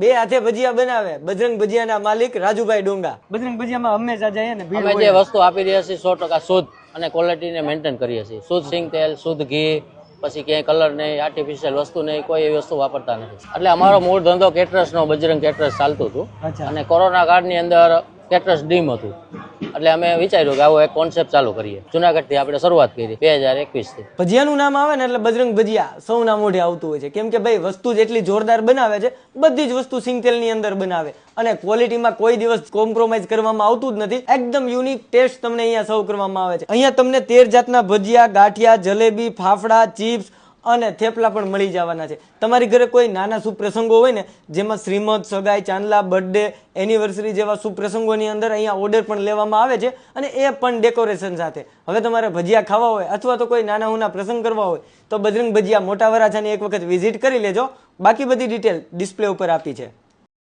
બે હાથે ભજીયા બનાવે. બજરંગ ભજીયાના માલિક રાજુભાઈ ડોંગા. બજરંગ ભજીયામાં હંમેશા જાય ને અમે જે વસ્તુ આપી રહ્યા છીએ સો ટકા શુદ્ધ અને ક્વોલિટીને મેન્ટેન કરીએ છીએ. શુદ્ધ સિંગ તેલ શુદ્ધ ઘી પછી ક્યાંય કલર નહીં આર્ટિફિશિયલ વસ્તુ નહીં કોઈ એવી વસ્તુ વાપરતા નથી. એટલે અમારો મૂળ ધંધો કેટરસનો બજરંગ કેટરસ ચાલતું હતું. અને કોરોના કાળની અંદર કેટરસ ડીમ હતું. એટલે અમે વિચાર્યું કે આવો એક કોન્સેપ્ટ ચાલુ કરીએ. જુનાગઢથી આપણે શરૂઆત કરી બે હજાર એકવીસથી. ભજીયાનું નામ આવે ને એટલે બજરંગ ભજીયા સૌના મોઢે આવતું હોય છે. કેમ કે ભાઈ, વસ્તુ જેટલી જોરદાર બનાવે છે, બધી જ વસ્તુ સિંગતેલની અંદર બનાવે. અને ક્વોલિટીમાં કોઈ દિવસ કોમ્પ્રોમાઇઝ કરવામાં આવતું જ નથી. એકદમ યુનિક ટેસ્ટ તમને અહીંયા સર્વ કરવામાં આવે છે. અહીંયા તમને તેર જાતના ભજીયા, ગાંઠિયા, જલેબી, ફાફડા ચિપ્સ અને થેપલા પણ મળી જવાના છે. તમારી ઘરે કોઈ નાના સુપ્રસંગો હોય ને, જેમાં શ્રીમદ, સગાઈ, ચાંદલા બર્થડે એનિવર્સરી જેવા સુપ્રસંગોની અંદર અહીંયા ઓર્ડર પણ લેવામાં આવે છે અને એ પણ ડેકોરેશન સાથે. હવે તમારે ભજીયા ખાવા હોય અથવા તો કોઈ નાના હુના પ્રસંગ કરવા હોય, તો બજરંગ ભજીયા મોટા વરાછાની એક વખત વિઝિટ કરી લેજો. બાકી બધી ડિટેલ ડિસ્પ્લે ઉપર આપી છે.